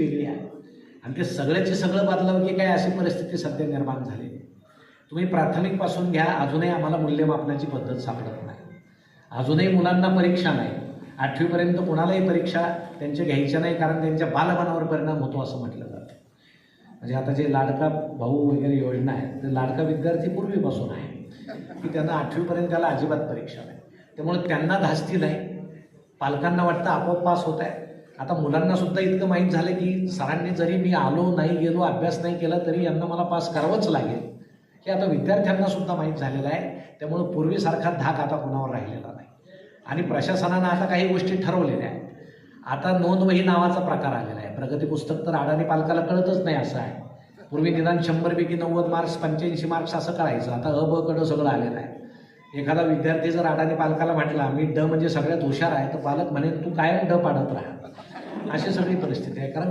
वेगळी आहे. आणि ते सगळ्याचे सगळं बदलावं की काय अशी परिस्थिती सध्या निर्माण झाली. तुम्ही प्राथमिकपासून घ्या अजूनही आम्हाला मूल्यमापनाची पद्धत सापडत नाही. अजूनही मुलांना परीक्षा नाही. आठवीपर्यंत कुणालाही परीक्षा त्यांच्या घ्यायच्या नाही कारण त्यांच्या बालमनावर परिणाम होतो असं म्हटलं जातं. म्हणजे आता जे लाडका भाऊ वगैरे योजना आहे ते लाडका विद्यार्थी पूर्वीपासून आहे. की त्यांना आठवीपर्यंत त्याला अजिबात परीक्षा नाही. त्यामुळे त्यांना धास्ती नाही. पालकांना वाटतं आपोआप पास होत आहे. आता मुलांना सुद्धा इतकं माहीत झालं की सरांनी जरी मी आलो नाही गेलो अभ्यास नाही केला तरी यांना मला पास करावंच लागेल. हे आता विद्यार्थ्यांना सुद्धा माहीत झालेलं आहे. त्यामुळं पूर्वीसारखा धाक आता कोणावर राहिलेला नाही. आणि प्रशासनानं आता काही गोष्टी ठरवलेल्या आहेत. आता नोंदवही नावाचा प्रकार आलेला आहे. प्रगती पुस्तक तर अडाणी पालकाला कळतच नाही असं आहे. पूर्वी निदान शंभरपैकी नव्वद मार्क्स पंच्याऐंशी मार्क्स असं करायचं. आता अ ब कडं सगळं आलेलं आहे. एखादा विद्यार्थी जर अडाणी पालकाला म्हटला मी ड म्हणजे सगळ्यात हुशार आहे तर पालक म्हणेल तू कायम ड पाडत राहा. अशी सगळी परिस्थिती आहे. कारण